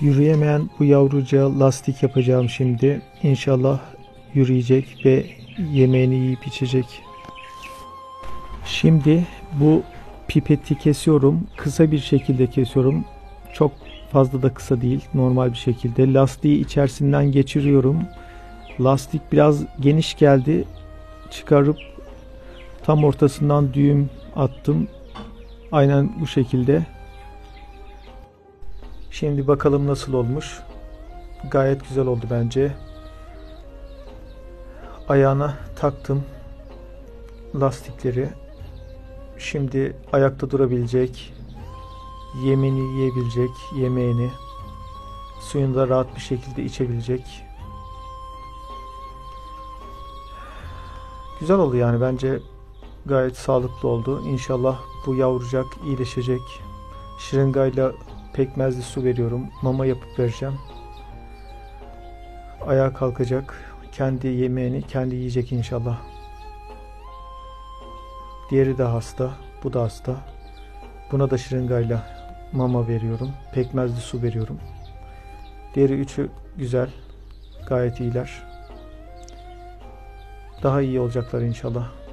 Yürüyemeyen bu yavrucağa lastik yapacağım şimdi. İnşallah yürüyecek ve yemeğini yiyip içecek. Şimdi bu pipeti kesiyorum. Kısa bir şekilde kesiyorum. Çok fazla da kısa değil. Normal bir şekilde. Lastiği içerisinden geçiriyorum. Lastik biraz geniş geldi. Çıkarıp tam ortasından düğüm attım. Aynen bu şekilde. Şimdi bakalım nasıl olmuş. Gayet güzel oldu bence. Ayağına taktım lastikleri. Şimdi ayakta durabilecek, yemini yiyebilecek, yemeğini, suyunu da rahat bir şekilde içebilecek. Güzel oldu yani bence gayet sağlıklı oldu. İnşallah bu yavrucak iyileşecek. Şırıngayla pekmezli su veriyorum. Mama yapıp vereceğim. Ayağa kalkacak. Kendi yemeğini kendi yiyecek inşallah. Diğeri de hasta. Bu da hasta. Buna da şırıngayla mama veriyorum. Pekmezli su veriyorum. Diğeri üçü güzel. Gayet iyiler. Daha iyi olacaklar inşallah.